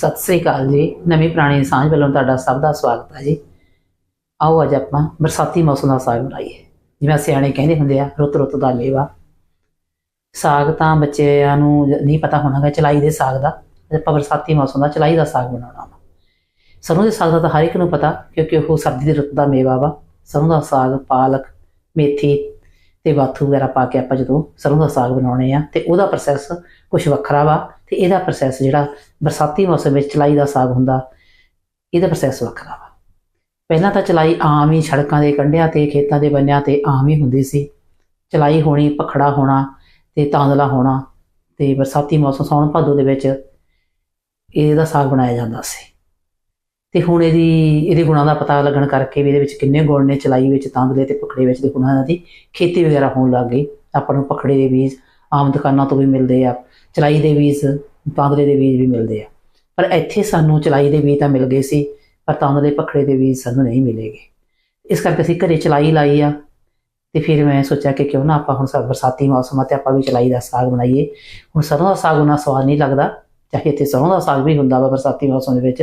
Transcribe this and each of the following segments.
ਸਤਿ ਸ੍ਰੀ ਅਕਾਲ ਜੀ। ਨਵੀਂ ਪੁਰਾਣੀ ਸਾਂਝ ਵੱਲੋਂ ਤੁਹਾਡਾ ਸਭ ਦਾ ਸਵਾਗਤ ਹੈ ਜੀ। ਆਓ ਅੱਜ ਆਪਾਂ ਬਰਸਾਤੀ ਮੌਸਮ ਦਾ ਸਾਗ ਬਣਾਈਏ। ਜਿਵੇਂ ਸਿਆਣੇ ਕਹਿੰਦੇ ਹੁੰਦੇ ਆ, ਰੁੱਤ ਰੁੱਤ ਦਾ ਮੇਵਾ। ਸਾਗ ਤਾਂ ਬੱਚਿਆਂ ਨੂੰ ਨਹੀਂ ਪਤਾ ਹੋਣਾਗਾ ਚਲਾਈ ਦੇ ਸਾਗ ਦਾ। ਆਪਾਂ ਬਰਸਾਤੀ ਮੌਸਮ ਦਾ ਚਲਾਈ ਦਾ ਸਾਗ ਬਣਾਉਣਾ ਵਾ। ਸਰੋਂ ਦੇ ਸਾਗ ਦਾ ਤਾਂ ਹਰ ਇੱਕ ਨੂੰ ਪਤਾ, ਕਿਉਂਕਿ ਉਹ ਸਰਦੀ ਦੀ ਰੁੱਤ ਦਾ ਮੇਵਾ ਵਾ। ਸਰੋਂ ਦਾ ਸਾਗ, ਪਾਲਕ, ਮੇਥੀ ਤੇ ਬਾਥੂ ਵਗੈਰਾ ਪਾ ਕੇ ਆਪਾਂ ਜਦੋਂ ਸਰੋਂ ਦਾ ਸਾਗ ਬਣਾਉਣੇ ਆ, ਤੇ ਉਹਦਾ ਪ੍ਰੋਸੈਸ ਕੁਝ ਵੱਖਰਾ ਵਾ, ਤੇ ਇਹਦਾ ਪ੍ਰੋਸੈਸ ਜਿਹੜਾ ਬਰਸਾਤੀ ਮੌਸਮ ਵਿੱਚ ਚਲਾਈ ਦਾ ਸਾਗ ਹੁੰਦਾ, ਇਹਦਾ ਪ੍ਰੋਸੈਸ ਵੱਖਰਾ ਵਾ। ਪਹਿਲਾਂ ਤਾਂ ਚਲਾਈ ਆਮ ਹੀ ਸੜਕਾਂ ਦੇ ਕੰਢਿਆਂ ਤੇ, ਖੇਤਾਂ ਦੇ ਬੰਨਿਆਂ ਤੇ ਆਮ ਹੀ ਹੁੰਦੀ ਸੀ। ਚਲਾਈ ਹੋਣੀ, ਪਖੜਾ ਹੋਣਾ ਤੇ ਤਾਂਦਲਾ ਹੋਣਾ ਤੇ ਬਰਸਾਤੀ ਮੌਸਮ ਸੌਣ ਭਾਦੋ ਦੇ ਵਿੱਚ ਇਹਦਾ ਸਾਗ ਬਣਾਇਆ ਜਾਂਦਾ ਸੀ। ਤੇ ਹੁਣ ਇਹਦੀ, ਇਹਦੇ ਗੁਣਾਂ ਦਾ ਪਤਾ ਲੱਗਣ ਕਰਕੇ ਵੀ ਇਹਦੇ ਵਿੱਚ ਕਿੰਨੇ ਗੁਣ ਨੇ ਚਲਾਈ ਵਿੱਚ ਤਾਂਦਲੇ ਤੇ ਪਖੜੇ ਵਿੱਚ ਦੇ ਗੁਣਾਂ ਦੀ ਖੇਤੀ ਵਗੈਰਾ ਹੋਣ ਲੱਗ ਗਈ। ਆਪਾਂ ਨੂੰ ਪਖੜੇ ਦੇ ਬੀਜ, ਆਮ ਦੁਕਾਨਾਂ ਤੋਂ ਵੀ ਮਿਲਦੇ ਆ, ਚਲਾਈ ਦੇ ਬੀਜ ਤਾਂਦਲੇ ਦੇ ਬੀਜ ਵੀ ਮਿਲਦੇ ਆ। ਪਰ ਇੱਥੇ ਸਾਨੂੰ ਚਲਾਈ ਦੇ ਬੀਜ ਤਾਂ ਮਿਲ ਗਏ ਸੀ, ਪਰ ਤਾਂਦਲੇ ਪਖੜੇ ਦੇ ਬੀਜ ਸਾਨੂੰ ਨਹੀਂ ਮਿਲੇਗੇ। ਇਸ ਕਰਕੇ ਅਸੀਂ ਘਰੇ ਚਲਾਈ ਲਾਈ ਆ, ਤੇ ਫਿਰ ਮੈਂ ਸੋਚਿਆ ਕਿ ਕਿਉਂ ਨਾ ਆਪਾਂ ਹੁਣ ਸਾ, ਬਰਸਾਤੀ ਮੌਸਮ ਆ ਤੇ ਆਪਾਂ ਵੀ ਚਲਾਈ ਦਾ ਸਾਗ ਬਣਾਈਏ। ਹੁਣ ਸਰੋਂ ਦਾ ਸਾਗ ਉਹਨਾਂ ਸਵਾਦ ਨਹੀਂ ਲੱਗਦਾ, ਚਾਹੇ ਇੱਥੇ ਸਰੋਂ ਦਾ ਸਾਗ ਵੀ ਹੁੰਦਾ ਵਾ ਬਰਸਾਤੀ ਮੌਸਮ ਦੇ ਵਿੱਚ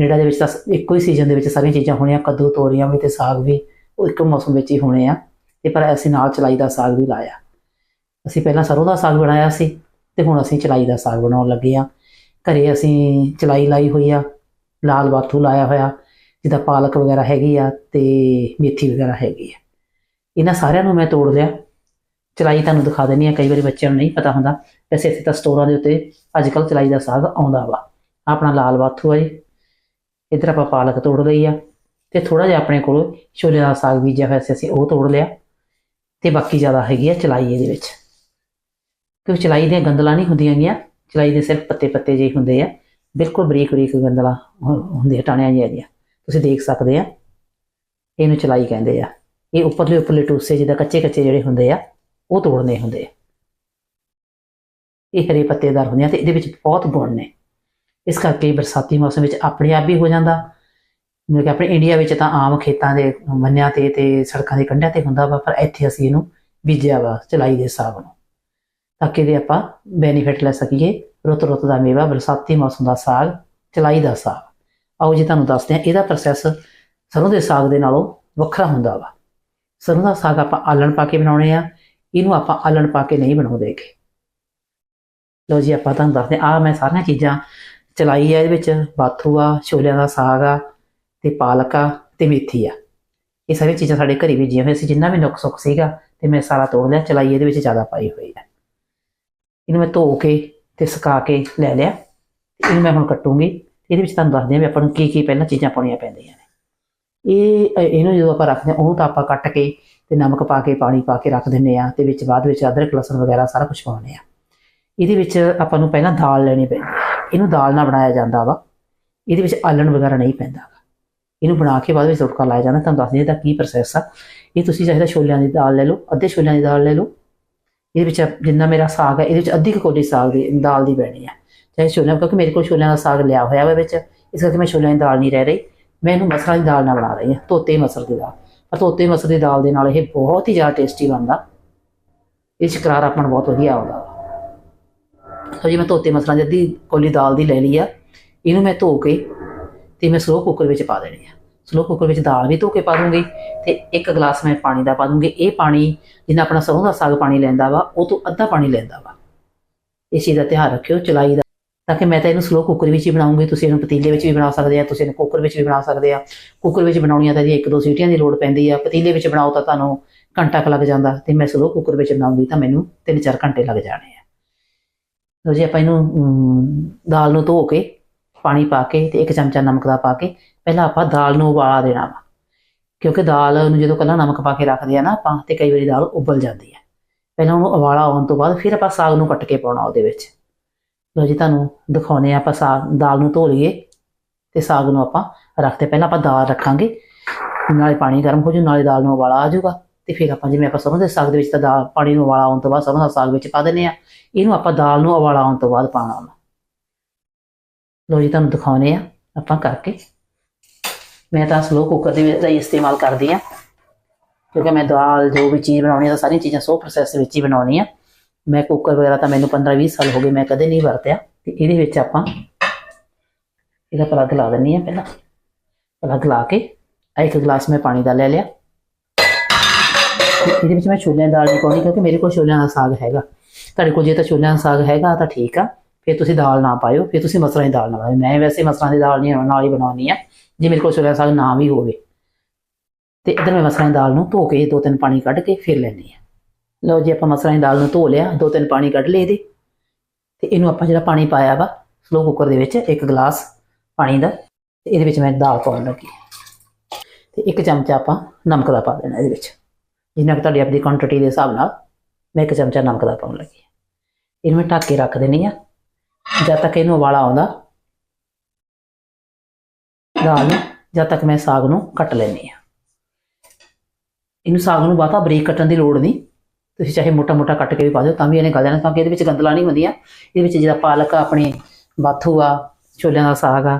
ਨੇੜਾ ਦੇ ਵਿੱਚ ਤਾਂ ਇੱਕੋ ਹੀ ਸੀਜ਼ਨ ਦੇ ਵਿੱਚ ਸਾਰੀਆਂ ਚੀਜ਼ਾਂ ਹੋਣੀਆਂ, ਕੱਦੂ, ਤੋਰੀਆਂ ਵੀ ਤੇ ਸਾਗ ਵੀ, ਉਹ ਇੱਕੋ ਮੌਸਮ ਵਿੱਚ ਹੀ ਹੋਣੇ ਆ। ਤੇ ਪਰ ਅਸੀਂ ਨਾਲ ਚਲਾਈ ਦਾ ਸਾਗ ਵੀ ਲਾਇਆ। ਅਸੀਂ ਪਹਿਲਾਂ ਸਰੋਂ ਦਾ ਸਾਗ ਬਣਾਇਆ ਸੀ ਤੇ ਹੁਣ ਅਸੀਂ ਚਲਾਈ ਦਾ ਸਾਗ ਬਣਾਉਣ ਲੱਗੇ ਆ। ਘਰੇ ਅਸੀਂ ਚਲਾਈ ਲਾਈ ਹੋਈ ਆ, ਲਾਲ ਬਾਥੂ ਲਾਇਆ ਹੋਇਆ ਜਿਹਦਾ ਪਾਲਕ ਵਗੈਰਾ ਹੈਗੀ ਆ ਤੇ ਮੇਥੀ ਵਗੈਰਾ ਹੈਗੀ ਆ। ਇਹਨਾਂ ਸਾਰਿਆਂ ਨੂੰ ਮੈਂ ਤੋੜ ਲਿਆ। ਚਲਾਈ ਤੁਹਾਨੂੰ ਦਿਖਾ ਦਿੰਨੀ ਆ ਕਈ ਵਾਰੀ ਬੱਚਿਆਂ ਨੂੰ ਨਹੀਂ ਪਤਾ ਹੁੰਦਾ। ਵੈਸੇ ਇੱਥੇ ਤਾਂ ਸਟੋਰਾਂ ਦੇ ਉੱਤੇ ਅੱਜ ਕੱਲ ਚਲਾਈ ਦਾ ਸਾਗ ਆਉਂਦਾ ਵਾ। ਆਪਣਾ ਲਾਲ ਬਾਥੂ ਆ ਜੀ ਇੱਧਰ ਆਪਾਂ ਪਾਲਕ ਤੋੜ ਲਈ ਆ, ਤੇ ਥੋੜਾ ਜਿਹਾ ਆਪਣੇ ਕੋਲ ਛੋਲੇ ਦਾ ਸਾਗ ਬੀਜਿਆ ਹੋਇਆ ਸੀ, ਅਸੀਂ ਉਹ ਤੋੜ ਲਿਆ। ਤੇ ਬਾਕੀ ਜ਼ਿਆਦਾ ਹੈਗੀ ਆ ਚਲਾਈ ਇਹਦੇ ਵਿੱਚ। ਕਿਉਂਕਿ ਚਲਾਈ ਦੀਆਂ ਗੰਦਲਾਂ ਨਹੀਂ ਹੁੰਦੀਆਂ ਗੀਆਂ, ਚਲਾਈ ਦੇ ਸਿਰਫ ਪੱਤੇ ਪੱਤੇ ਜਿਹੇ ਹੁੰਦੇ ਆ। ਬਿਲਕੁਲ ਬਰੀਕ ਬਰੀਕ ਗੰਦਲਾਂ ਹੁ- ਹੁੰਦੀਆਂ ਟਾਣਿਆਂ ਜਿਹੀਆਂ ਦੀਆਂ ਤੁਸੀਂ ਦੇਖ ਸਕਦੇ ਆ, ਇਹਨੂੰ ਚਲਾਈ ਕਹਿੰਦੇ ਆ। ਇਹ ਉੱਪਰਲੇ ਉੱਪਰਲੇ ਟੂਸੇ ਜਿਹਦਾ ਕੱਚੇ ਕੱਚੇ ਜਿਹੜੇ ਹੁੰਦੇ ਆ, ਉਹ ਤੋੜਨੇ ਹੁੰਦੇ ਆ। ਇਹ ਹਰੇ ਪੱਤੇਦਾਰ ਹੁੰਦੇ ਆ ਤੇ ਇਹਦੇ ਵਿੱਚ ਬਹੁਤ ਗੁਣ ਨੇ। ਇਸ ਕਰਕੇ ਬਰਸਾਤੀ ਮੌਸਮ ਵਿੱਚ ਆਪਣੇ ਆਪ ਵੀ ਹੋ ਜਾਂਦਾ। ਜਿਵੇਂ ਕਿ ਆਪਣੇ ਇੰਡੀਆ ਵਿੱਚ ਤਾਂ ਆਮ ਖੇਤਾਂ ਦੇ ਮੰਨਿਆਂ ਤੇ ਤੇ ਸੜਕਾਂ ਦੇ ਕੰਢਿਆਂ ਤੇ ਹੁੰਦਾ ਵਾ, ਪਰ ਇੱਥੇ ਅਸੀਂ ਇਹਨੂੰ ਬੀਜਿਆ ਵਾ, ਚਲਾਈ ਦੇ ਸਾਗ ਨੂੰ ਤਾਂ ਕਿ ਇਹਦੇ ਆਪਾਂ ਬੈਨੀਫਿਟ ਲੈ ਸਕੀਏ ਰੁੱਤ ਰੁੱਤ ਦਾ ਮੇਵਾ ਬਰਸਾਤੀ ਮੌਸਮ ਦਾ ਸਾਗ, ਚਲਾਈ ਦਾ ਸਾਗ। ਆਓ ਜੀ ਤੁਹਾਨੂੰ ਦੱਸਦੇ ਹਾਂ, ਇਹਦਾ ਪ੍ਰੋਸੈਸ ਸਰੋਂ ਦੇ ਸਾਗ ਦੇ ਨਾਲੋਂ ਵੱਖਰਾ ਹੁੰਦਾ ਵਾ। ਸਰੋਂ ਦਾ ਸਾਗ ਆਪਾਂ ਆਲਣ ਪਾ ਕੇ ਬਣਾਉਣੇ ਆ, ਇਹਨੂੰ ਆਪਾਂ ਆਲਣ ਪਾ ਕੇ ਨਹੀਂ ਬਣਾਉਂਦੇਗੇ ਲਓ ਜੀ, ਆਪਾਂ ਤੁਹਾਨੂੰ ਦੱਸਦੇ ਆ ਮੈਂ ਸਾਰੀਆਂ ਚੀਜ਼ਾਂ ਚਲਾਈ ਆ ਇਹਦੇ ਵਿੱਚ, ਬਾਥੂ ਆ, ਛੋਲਿਆਂ ਦਾ ਸਾਗ ਆ, ਤੇ ਪਾਲਕ ਆ, ਤੇ ਮੇਥੀ ਆ। ਇਹ ਸਾਰੀਆਂ ਚੀਜ਼ਾਂ ਸਾਡੇ ਘਰੇ ਬੀਜੀਆਂ ਹੋਈਆਂ ਸੀ, ਜਿੰਨਾ ਵੀ ਨੁਕਸ ਸੁੱਕ ਸੀਗਾ, ਤੇ ਮੈਂ ਸਾਰਾ ਤੋੜ ਲਿਆ, ਚਲਾਈ ਇਹਦੇ ਵਿੱਚ ਜ਼ਿਆਦਾ ਪਾਈ ਹੋਈ ਆ। ਇਹਨੂੰ ਮੈਂ ਧੋ ਕੇ ਤੇ ਸੁਕਾ ਕੇ ਲੈ ਲਿਆ, ਤੇ ਇਹਨੂੰ ਮੈਂ ਹੁਣ ਕੱਟੂੰਗੀ। ਇਹਦੇ ਵਿੱਚ ਤੁਹਾਨੂੰ ਦੱਸਦੇ ਹਾਂ ਵੀ ਆਪਾਂ ਨੂੰ ਕੀ ਕੀ ਪਹਿਲਾਂ ਚੀਜ਼ਾਂ ਪਾਉਣੀਆਂ ਪੈਂਦੀਆਂ ਨੇ। ਇਹ ਇਹਨੂੰ ਜਦੋਂ ਆਪਾਂ ਰੱਖਦੇ ਹਾਂ ਉਹਨੂੰ ਤਾਂ ਆਪਾਂ ਕੱਟ ਕੇ ਤੇ ਨਮਕ ਪਾ ਕੇ, ਪਾਣੀ ਪਾ ਕੇ ਰੱਖ ਦਿੰਨੇ ਆ, ਤੇ ਵਿੱਚ ਬਾਅਦ ਵਿੱਚ ਅਦਰਕ, ਲਸਣ ਵਗੈਰਾ ਸਾਰਾ ਕੁਝ ਪਾਉਂਦੇ ਆ। ਇਹਦੇ ਵਿੱਚ ਆਪਾਂ ਨੂੰ ਪਹਿਲਾਂ ਦਾਲ ਲੈਣੀ ਪੈਂਦੀ ਇਹਨੂੰ ਦਾਲ ਨਾਲ ਬਣਾਇਆ ਜਾਂਦਾ ਵਾ, ਇਹਦੇ ਵਿੱਚ ਆਲਣ ਵਗੈਰਾ ਨਹੀਂ ਪੈਂਦਾ ਇਹਨੂੰ ਬਣਾ ਕੇ ਬਾਅਦ ਵਿੱਚ ਤੜਕਾ ਲਾਇਆ ਜਾਂਦਾ, ਤੁਹਾਨੂੰ ਦੱਸਦੇ ਇਹਦਾ ਕੀ ਪ੍ਰੋਸੈਸ ਆ। ਇਹ ਤੁਸੀਂ ਚਾਹੀਦਾ ਛੋਲਿਆਂ ਦੀ ਦਾਲ ਲੈ ਲਓ, ਅੱਧੇ ਛੋਲਿਆਂ ਦੀ ਦਾਲ ਲੈ ਲਓ। ਇਹਦੇ ਵਿੱਚ ਜਿੰਨਾ ਮੇਰਾ ਸਾਗ ਹੈ ਇਹਦੇ ਵਿੱਚ ਅੱਧੀ ਕੁ ਸਾਗ ਦੀ ਦਾਲ ਦੀ ਪੈਣੀ ਹੈ ਚਾਹੇ ਛੋਲਿਆਂ, ਕਿਉਂਕਿ ਮੇਰੇ ਕੋਲ ਛੋਲਿਆਂ ਦਾ ਸਾਗ ਲਿਆ ਹੋਇਆ ਵਾ ਵਿੱਚ, ਇਸ ਕਰਕੇ ਮੈਂ ਛੋਲਿਆਂ ਦੀ ਦਾਲ ਨਹੀਂ ਰਹਿ ਰਹੀ। ਮੈਂ ਇਹਨੂੰ ਮਸਰਾਂ ਦੀ ਦਾਲ ਨਾਲ ਬਣਾ ਰਹੀ ਹਾਂ ਤੋਤੇ ਮਸਰ ਦੀ ਦਾਲ। ਪਰ ਤੋਤੇ ਮਸਰ ਦੀ ਦਾਲ ਦੇ ਨਾਲ ਇਹ ਬਹੁਤ ਹੀ ਜ਼ਿਆਦਾ ਟੇਸਟੀ ਬਣਦਾ। ਇਹ 'ਚ ਕਰਾਰਾਪਣ ਬਹੁਤ ਵਧੀਆ ਆਉਂਦਾ ਵਾ ਜੀ ਮੈਂ ਧੋਤੇ ਮਸਰਾਂ ਦੀ, ਅੱਧੀ ਕੋਲੀ ਦਾਲ ਦੀ ਲੈ ਲਈ ਆ। ਇਹਨੂੰ ਮੈਂ ਧੋ ਕੇ ਤੇ ਮੈਂ ਸਲੋ ਕੁੱਕਰ ਵਿੱਚ ਪਾ ਦੇਣੀ ਆ। ਸਲੋ ਕੁੱਕਰ ਵਿੱਚ ਦਾਲ ਵੀ ਧੋ ਕੇ ਪਾ ਦੂੰਗੀ ਤੇ ਇੱਕ ਗਲਾਸ ਮੈਂ ਪਾਣੀ ਦਾ ਪਾ ਦੂੰਗੀ। ਇਹ ਪਾਣੀ ਜਿੰਨਾ ਆਪਣਾ ਸਰੋਂ ਦਾ ਸਾਗ ਪਾਣੀ ਲੈਂਦਾ ਵਾ, ਉਹ ਤੋਂ ਅੱਧਾ ਪਾਣੀ ਲੈਂਦਾ ਵਾ। ਇਸ ਚੀਜ਼ ਦਾ ਧਿਆਨ ਰੱਖਿਓ, ਚਲਾਈ ਦਾ, ਤਾਂ ਕਿ ਮੈਂ ਤਾਂ ਇਹਨੂੰ ਸਲੋ ਕੁੱਕਰ ਵਿੱਚ ਹੀ ਬਣਾਉਂਗੀ। ਤੁਸੀਂ ਇਹਨੂੰ ਪਤੀਲੇ ਵਿੱਚ ਵੀ ਬਣਾ ਸਕਦੇ ਆ, ਤੁਸੀਂ ਇਹਨੂੰ ਕੁੱਕਰ ਵਿੱਚ ਵੀ ਬਣਾ ਸਕਦੇ ਆ। ਕੁੱਕਰ ਵਿੱਚ ਬਣਾਉਣੀਆਂ ਤਾਂ ਜੀ ਇੱਕ ਦੋ ਸੀਟੀਆਂ ਦੀ ਲੋੜ ਪੈਂਦੀ ਆ। ਪਤੀਲੇ ਵਿੱਚ ਬਣਾਓ ਤਾਂ ਤੁਹਾਨੂੰ ਘੰਟਾ ਕੁ ਲੱਗ ਜਾਂਦਾ ਤੇ ਮੈਂ ਸਲੋ ਕੁੱਕਰ ਵਿੱਚ ਬਣਾਉਂਗੀ ਤਾਂ ਮੈਨੂੰ 3-4 ਘੰਟੇ ਲੱਗ ਜਾਣੇ ਆ। ਲਓ ਜੀ ਆਪਾਂ ਇਹਨੂੰ ਦਾਲ ਨੂੰ ਧੋ ਕੇ, ਪਾਣੀ ਪਾ ਕੇ ਤੇ ਇੱਕ ਚਮਚਾ ਨਮਕ ਦਾ ਪਾ ਕੇ ਪਹਿਲਾਂ ਆਪਾਂ ਦਾਲ ਨੂੰ ਉਬਾਲਾ ਦੇਣਾ ਵਾ। ਕਿਉਂਕਿ ਦਾਲ ਨੂੰ ਜਦੋਂ ਕੱਲਾ ਨਮਕ ਪਾ ਕੇ ਰੱਖਦੇ ਆ ਨਾ ਆਪਾਂ ਤੇ ਕਈ ਵਾਰੀ ਦਾਲ ਉਬਲ ਜਾਂਦੀ ਹੈ ਪਹਿਲਾਂ ਉਹਨੂੰ ਉਬਾਲਾ ਆਉਣ ਤੋਂ ਬਾਅਦ ਫਿਰ ਆਪਾਂ ਸਾਗ ਨੂੰ ਕੱਟ ਕੇ ਪਾਉਣਾ ਉਹਦੇ ਵਿੱਚ। ਲਓ ਜੀ ਤੁਹਾਨੂੰ ਦਿਖਾਉਨੇ ਆ ਆਪਾਂ ਸਾਗ, ਦਾਲ ਨੂੰ ਧੋ ਲਈਏ ਤੇ ਸਾਗ ਨੂੰ ਆਪਾਂ ਰੱਖਦੇ ਪਹਿਲਾਂ ਆਪਾਂ ਦਾਲ ਰੱਖਾਂਗੇ, ਨਾਲੇ ਪਾਣੀ ਗਰਮ ਹੋ ਜੂ, ਨਾਲੇ ਦਾਲ ਨੂੰ ਉਬਾਲਾ ਆ ਜਾਊਗਾ। ਤੇ ਫਿਰ ਆਪਾਂ ਜਿਵੇਂ ਆਪਾਂ ਸਰੋਂ ਦੇ ਸਾਗ ਦੇ ਵਿੱਚ ਤਾਂ ਦਾਲ, ਪਾਣੀ ਨੂੰ ਉਬਾਲਾ ਆਉਣ ਤੋਂ ਬਾਅਦ ਸਰੋਂ ਦਾ ਸਾਗ ਵਿੱਚ ਪਾ ਦਿੰਦੇ ਆ ਇਹਨੂੰ ਆਪਾਂ ਦਾਲ ਨੂੰ ਉਬਾਲਾ ਆਉਣ ਤੋਂ ਬਾਅਦ ਪਾਣਾ ਵਾ। ਲੋ ਜੀ, ਤੁਹਾਨੂੰ ਦਿਖਾਉਨੇ ਆ ਆਪਾਂ ਕਰਕੇ। ਮੈਂ ਤਾਂ ਸਲੋ ਕੁੱਕਰ ਦੇ ਵਿੱਚ ਦਾ ਇਸਤੇਮਾਲ ਕਰਦੀ ਆ ਕਿਉਂਕਿ ਮੈਂ ਦਾਲ, ਜੋ ਵੀ ਚੀਜ਼ ਬਣਾਉਣੀ ਆ ਸਾਰੀਆਂ ਚੀਜ਼ਾਂ ਸੋ ਪ੍ਰੋਸੈਸ ਵਿੱਚ ਹੀ ਬਣਾਉਣੀ ਆ। ਮੈਂ ਕੁੱਕਰ ਵਗੈਰਾ ਤਾਂ ਮੈਨੂੰ 15 20 ਸਾਲ ਹੋ ਗਏ ਮੈਂ ਕਦੇ ਨਹੀਂ ਵਰਤਿਆ। ਤੇ ਇਹਦੇ ਵਿੱਚ ਆਪਾਂ ਇਹਦਾ ਪਲੱਗ ਲਾ ਦਿੰਨੀ ਆ ਪਹਿਲਾਂ। ਪਲੱਗ ਲਾ ਕੇ ਇੱਕ ਗਲਾਸ ਮੈਂ ਪਾਣੀ ਦਾ ਲੈ ਲਿਆ। ਇਹਦੇ ਵਿੱਚ ਮੈਂ ਛੋਲਿਆਂ ਦੀ ਦਾਲ ਨਹੀਂ ਪਾਉਣੀ ਕਿਉਂਕਿ ਮੇਰੇ ਕੋਲ ਛੋਲਿਆਂ ਦਾ ਸਾਗ ਹੈਗਾ। ਤੁਹਾਡੇ ਕੋਲ ਜੇ ਤਾਂ ਛੋਲਿਆਂ ਦਾ ਸਾਗ ਹੈਗਾ ਤਾਂ ਠੀਕ ਆ। ਫਿਰ ਤੁਸੀਂ ਦਾਲ ਨਾ ਪਾਇਓ, ਫਿਰ ਤੁਸੀਂ ਮਸਰਾਂ ਦੀ ਦਾਲ ਨਾ ਪਾਇਓ ਮੈਂ ਵੈਸੇ ਮਸਰਾਂ ਦੀ ਦਾਲ ਨਹੀਂ ਨਾਲ ਹੀ ਬਣਾਉਣੀ ਆ ਜੇ ਮੇਰੇ ਕੋਲ ਛੋਲਿਆਂ ਦਾ ਸਾਗ ਨਾ ਵੀ ਹੋਵੇ। ਤੇ ਇਧਰ ਮੈਂ ਮਸਰਾਂ ਦੀ ਦਾਲ ਨੂੰ ਧੋ ਕੇ ਦੋ ਤਿੰਨ ਪਾਣੀ ਕੱਢ ਕੇ ਫਿਰ ਲੈਣੀ ਆ ਲਓ ਜੀ, ਆਪਾਂ ਮਸਰਾਂ ਦੀ ਦਾਲ ਨੂੰ ਧੋ ਲਿਆ, ਦੋ ਤਿੰਨ ਪਾਣੀ ਕੱਢ ਲਏ ਇਹਦੇ। ਤੇ ਇਹਨੂੰ ਆਪਾਂ ਜਿਹੜਾ ਪਾਣੀ ਪਾਇਆ ਵਾ ਸਲੋ ਕੁੱਕਰ ਦੇ ਵਿੱਚ ਇੱਕ ਗਲਾਸ ਪਾਣੀ ਦਾ, ਤੇ ਇਹਦੇ ਵਿੱਚ ਮੈਂ ਦਾਲ ਪਾਉਣ ਲੱਗੀ ਤੇ ਇੱਕ ਚਮਚਾ ਆਪਾਂ ਨਮਕ ਦਾ ਪਾ ਦੇਣਾ ਇਹਦੇ ਵਿੱਚ। ਜਿੰਨਾ ਕਿ ਤੁਹਾਡੀ ਆਪਣੀ ਕੁਆਂਟੀਟੀ ਦੇ ਹਿਸਾਬ ਨਾਲ ਮੈਂ ਇੱਕ ਚਮਚਾ ਨਮਕ ਦਾ ਪਾਉਣ ਲੱਗੀ ਇਹਨੂੰ ਮੈਂ ਢੱਕ ਕੇ ਰੱਖ ਦੇਣੀ ਆ ਜਦ ਤੱਕ ਇਹਨੂੰ ਉਬਾਲਾ ਆਉਂਦਾ, ਦਾਲ ਨੂੰ, ਜਦ ਤੱਕ ਮੈਂ ਸਾਗ ਨੂੰ ਕੱਟ ਲੈਣੀ ਆ ਇਹਨੂੰ ਸਾਗ ਨੂੰ ਬਾਤਾ ਬਰੀਕ ਕੱਟਣ ਦੀ ਲੋੜ ਨਹੀਂ। ਤੁਸੀਂ ਚਾਹੇ ਮੋਟਾ ਮੋਟਾ ਕੱਟ ਕੇ ਵੀ ਪਾ ਦਿਓ, ਤਾਂ ਵੀ ਇਹਨੇ ਗਲ ਜਾਣਾ ਕਿਉਂਕਿ ਇਹਦੇ ਵਿੱਚ ਗੰਦਲਾਂ ਨਹੀਂ ਹੁੰਦੀਆਂ। ਇਹਦੇ ਵਿੱਚ ਜਿਹੜਾ ਪਾਲਕ ਆ, ਆਪਣੇ ਬਾਥੂ ਆ, ਛੋਲਿਆਂ ਦਾ ਸਾਗ ਆ,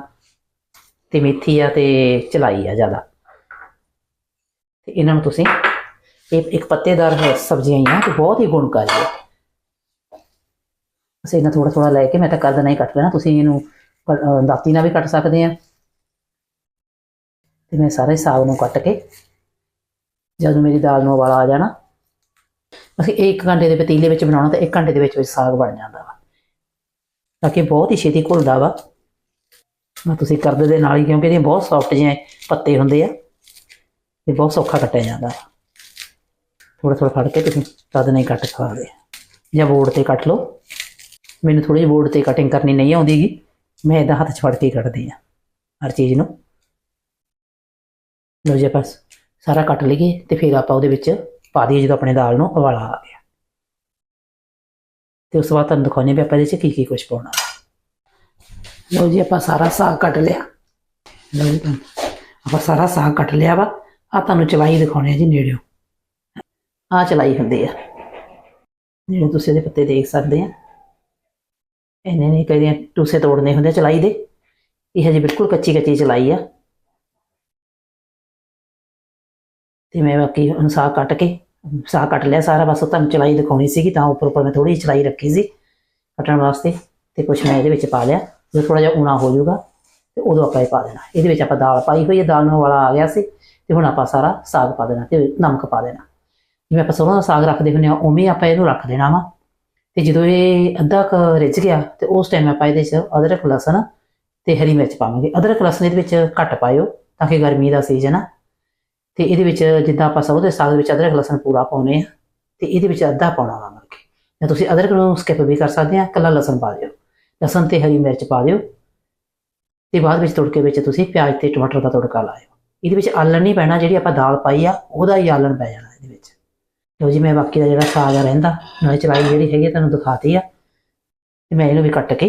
ਤੇ ਮੇਥੀ ਆ, ਤੇ ਚਲਾਈ ਆ ਜ਼ਿਆਦਾ। ਤੇ ਇਹਨਾਂ ਨੂੰ ਤੁਸੀਂ ਇਹ ਇੱਕ ਪੱਤੇਦਾਰ ਸਬਜ਼ੀਆਂ ਹੀ ਆ ਤੇ ਬਹੁਤ ਹੀ ਗੁਣਕਾਰੀ ਹੈ। ਅਸੀਂ ਇਹਨਾਂ ਥੋੜਾ ਥੋੜਾ ਲੈ ਕੇ ਮੈਂ ਤਾਂ ਕਰ ਦੇਣਾ ਹੀ ਕੱਟ ਲੈਣਾ ਤੁਸੀਂ ਇਹਨੂੰ ਅਹ, ਦਾਤੀ ਨਾਲ ਵੀ ਕੱਟ ਸਕਦੇ ਆ। ਤੇ ਮੈਂ ਸਾਰੇ ਸਾਗ ਨੂੰ ਕੱਟ ਕੇ ਜਦੋਂ ਮੇਰੀ ਦਾਲ ਨੂੰ ਉਬਾਲਾ ਆ ਜਾਣਾ ਅਸੀਂ 1 ਘੰਟੇ ਦੇ ਪਤੀਲੇ ਵਿੱਚ ਬਣਾਉਣਾ ਤਾਂ 1 ਘੰਟੇ ਦੇ ਵਿੱਚ ਵਿੱਚ ਸਾਗ ਬਣ ਜਾਂਦਾ ਵਾ। ਤਾਂ ਕਿ ਬਹੁਤ ਹੀ ਛੇਤੀ ਘੁਲਦਾ ਵਾ। ਮੈਂ ਤੁਸੀਂ ਕਰਦੇ ਦੇ ਨਾਲ ਹੀ ਕਿਉਂਕਿ ਇਹਦੇ ਬਹੁਤ ਸੌਫਟ ਜਿਹੇ ਪੱਤੇ ਹੁੰਦੇ ਆ ਤੇ ਬਹੁਤ ਸੌਖਾ ਕੱਟਿਆ ਜਾਂਦਾ ਵਾ। ਥੋੜਾ ਥੋੜਾ ਫੜ ਕੇ ਤੁਸੀਂ ਤਦ ਨਹੀਂ ਕੱਟ ਸਕਦੇ। ਜਾਂ ਬੋਰਡ ਤੇ ਕੱਟ ਲਓ। ਮੈਨੂੰ ਥੋੜੀ ਜਿਹੀ ਬੋਰਡ ਤੇ ਕਟਿੰਗ ਕਰਨੀ ਨਹੀਂ ਆਉਂਦੀਗੀ। ਮੈਂ ਇਹਦਾ ਹੱਥ 'ਚ ਫੜ ਕੇ ਹੀ ਕੱਟਦੀ ਆ ਹਰ ਚੀਜ਼ ਨੂੰ। ਲਓ ਜੀ ਆਪਾਂ ਸਾਰਾ ਕੱਟ ਲਈਏ ਤੇ ਫਿਰ ਆਪਾਂ ਉਹਦੇ ਵਿੱਚ ਪਾ ਦਈਏ, ਜਦੋਂ ਆਪਣੇ ਦਾਲ ਨੂੰ ਉਬਾਲਾ ਆ ਗਿਆ। ਤੇ ਉਸ ਤੋਂ ਬਾਅਦ ਤੁਹਾਨੂੰ ਦਿਖਾਉਂਦੇ ਵੀ ਆਪਾਂ ਇਹਦੇ 'ਚ ਕੀ ਕੀ ਕੁਝ ਪਾਉਣਾ। ਲਓ ਜੀ ਆਪਾਂ ਸਾਰਾ ਸਾਗ ਕੱਟ ਲਿਆ। ਲਓ ਜੀ ਤੁਹਾਨੂੰ- ਆਪਾਂ ਸਾਰਾ ਸਾਗ ਕੱਟ ਲਿਆ ਵਾ। ਆ ਤੁਹਾਨੂੰ ਚਲਾਈ ਦਿਖਾਉਣੇ ਆ ਜੀ ਨੇੜਿਓ। ਆ ਚਲਾਈ ਹੁੰਦੀ ਆ। ਜਿਵੇਂ ਤੁਸੀਂ ਇਹਦੇ ਪੱਤੇ ਦੇਖ ਸਕਦੇ ਆ। ਇਹਨੇ ਨਹੀਂ ਕਈ ਟੂਸੇ ਤੋੜਨੇ ਹੁੰਦੇ ਚਲਾਈ ਦੇ। ਇਹ ਹਜੇ ਬਿਲਕੁਲ ਕੱਚੀ ਕੱਚੀ ਚਲਾਈ ਆ। ਤੇ ਮੈਂ ਬਾਕੀ ਹੁਣ ਸਾਗ ਕੱਟ ਕੇ ਸਾਗ ਕੱਟ ਲਿਆ ਸਾਰਾ, ਬਸ ਤੁਹਾਨੂੰ ਚਲਾਈ ਦਿਖਾਉਣੀ ਸੀਗੀ, ਤਾਂ ਉੱਪਰ ਉੱਪਰ ਮੈਂ ਥੋੜੀ ਜਿਹੀ ਚਲਾਈ ਰੱਖੀ ਸੀ ਕੱਟਣ ਵਾਸਤੇ। ਤੇ ਕੁਝ ਮੈਂ ਇਹਦੇ ਵਿੱਚ ਪਾ ਲਿਆ। ਜਦੋਂ ਥੋੜਾ ਜਿਹਾ ਉਣਾ ਹੋ ਜਾਊਗਾ, ਤੇ ਉਦੋਂ ਆਪਾਂ ਇਹ ਪਾ ਦੇਣਾ। ਇਹਦੇ ਵਿੱਚ ਆਪਾਂ ਦਾਲ ਪਾਈ ਹੋਈ ਹੈ ਦਾਲ ਨੂੰ ਵਾਲਾ ਆ ਗਿਆ ਸੀ, ਤੇ ਹੁਣ ਆਪਾਂ ਸਾਰਾ ਸਾਗ ਪਾ ਦੇਣਾ ਤੇ ਨਮਕ ਪਾ ਦੇਣਾ। ਜਿਵੇਂ ਆਪਾਂ ਸਰੋਂ ਦਾ ਸਾਗ ਰੱਖਦੇ ਹੁੰਦੇ ਆ ਉਵੇਂ ਆਪਾਂ ਇਹਨੂੰ ਰੱਖ ਦੇਣਾ ਵਾ। ਤੇ ਜਦੋਂ ਇਹ ਅੱਧਾ ਕ ਰਿੱਝ ਗਿਆ, ਤੇ ਉਸ ਟਾਈਮ ਆਪਾਂ ਇਹਦੇ 'ਚ ਅਦਰਕ, ਲਸਣ ਤੇ ਹਰੀ ਮਿਰਚ ਪਾਵਾਂਗੇ। ਅਦਰਕ, ਲਸਣ ਇਹਦੇ ਵਿੱਚ ਘੱਟ ਪਾਇਓ ਤਾਂ ਕਿ ਗਰਮੀ ਦਾ ਸੀਜ਼ਨ ਆ। ਤੇ ਇਹਦੇ ਵਿੱਚ ਜਿੱਦਾਂ ਆਪਾਂ ਸਰੋਂ ਦੇ ਸਾਗ ਦੇ ਵਿੱਚ ਅਦਰਕ, ਲਸਣ ਪੂਰਾ ਪਾਉਨੇ ਆ, ਤੇ ਇਹਦੇ ਵਿੱਚ ਅੱਧਾ ਪਾਉਣਾ ਵਾ ਮਰਕੇ ਜਾਂ ਤੁਸੀਂ ਅਦਰਕ ਨੂੰ ਸਕਿਪ ਵੀ ਕਰ ਸਕਦੇ ਆ ਕੱਲਾ ਲਸਣ ਪਾ ਦਿਓ। ਲਸਣ ਤੇ ਹਰੀ ਮਿਰਚ ਪਾ ਦਿਓ। ਤੇ ਬਾਅਦ ਵਿੱਚ ਤੜਕੇ ਵਿੱਚ ਤੁਸੀਂ ਪਿਆਜ਼ ਤੇ ਟਮਾਟਰ ਦਾ ਤੜਕਾ ਲਾਇਓ। ਇਹਦੇ ਵਿੱਚ ਆਲਣ ਨਹੀਂ ਪੈਣਾ, ਜਿਹੜੀ ਆਪਾਂ ਦਾਲ ਪਾਈ ਆ, ਉਹਦਾ ਹੀ ਆਲਣ ਪੈ ਜਾਣਾ ਇਹਦੇ ਵਿੱਚ। ਲਓ ਜੀ, ਮੈਂ ਬਾਕੀ ਦਾ ਜਿਹੜਾ ਸਾਗ ਆ ਰਹਿੰਦਾ, ਨਾਲੇ ਚਲਾਈ ਜਿਹੜੀ ਹੈਗੀ ਆ, ਤੁਹਾਨੂੰ ਦਿਖਾਤੀ ਆ। ਤੇ ਮੈਂ ਇਹਨੂੰ ਵੀ ਕੱਟ ਕੇ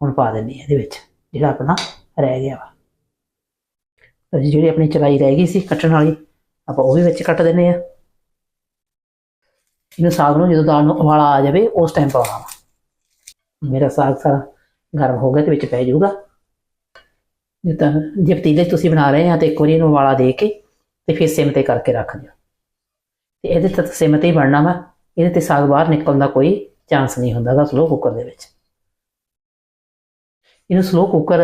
ਹੁਣ ਪਾ ਦਿੰਨੀ ਆ ਇਹਦੇ ਵਿੱਚ, ਜਿਹੜਾ ਆਪਣਾ ਰਹਿ ਗਿਆ ਵਾ। ਲਓ ਜੀ, ਜਿਹੜੀ ਆਪਣੀ ਚਲਾਈ ਰਹਿ ਗਈ ਸੀ ਕੱਟਣ ਵਾਲੀ, ਆਪਾਂ ਉਹ ਵੀ ਵਿੱਚ ਕੱਟ ਦਿੰਨੇ ਆ ਇਹਨੂੰ ਸਾਗ ਨੂੰ ਜਦੋਂ ਦਾਲ ਨੂੰ ਉਬਾਲਾ ਆ ਜਾਵੇ, ਉਸ ਟਾਈਮ ਪਾਉਣਾ ਵਾ। ਮੇਰਾ ਸਾਗ ਸਾਰਾ ਗਰਮ ਹੋ ਗਿਆ ਤੇ ਵਿੱਚ ਪੈ ਜਾਊਗਾ। ਜੇ ਤਾਂ ਜੇ ਪਤੀਲੇ 'ਚ ਤੁਸੀਂ ਬਣਾ ਰਹੇ ਆ ਤੇ ਇੱਕ ਵਾਰੀ ਇਹਨੂੰ ਉਬਾਲਾ ਦੇ ਕੇ ਤੇ ਫਿਰ ਸਿਮ ਤੇ ਕਰਕੇ ਰੱਖ ਦਿਓ। ਤੇ ਇਹਦੇ ਤੇ ਸਿਮ ਤੇ ਹੀ ਬਣਨਾ ਵਾ, ਇਹਦੇ ਤੇ ਸਾਗ ਬਾਹਰ ਨਿਕਲਣ ਦਾ ਕੋਈ ਚਾਂਸ ਨਹੀਂ ਹੁੰਦਾ ਗਾ ਸਲੋ ਕੁੱਕਰ ਦੇ ਵਿੱਚ। ਇਹਨੂੰ ਸਲੋ ਕੁੱਕਰ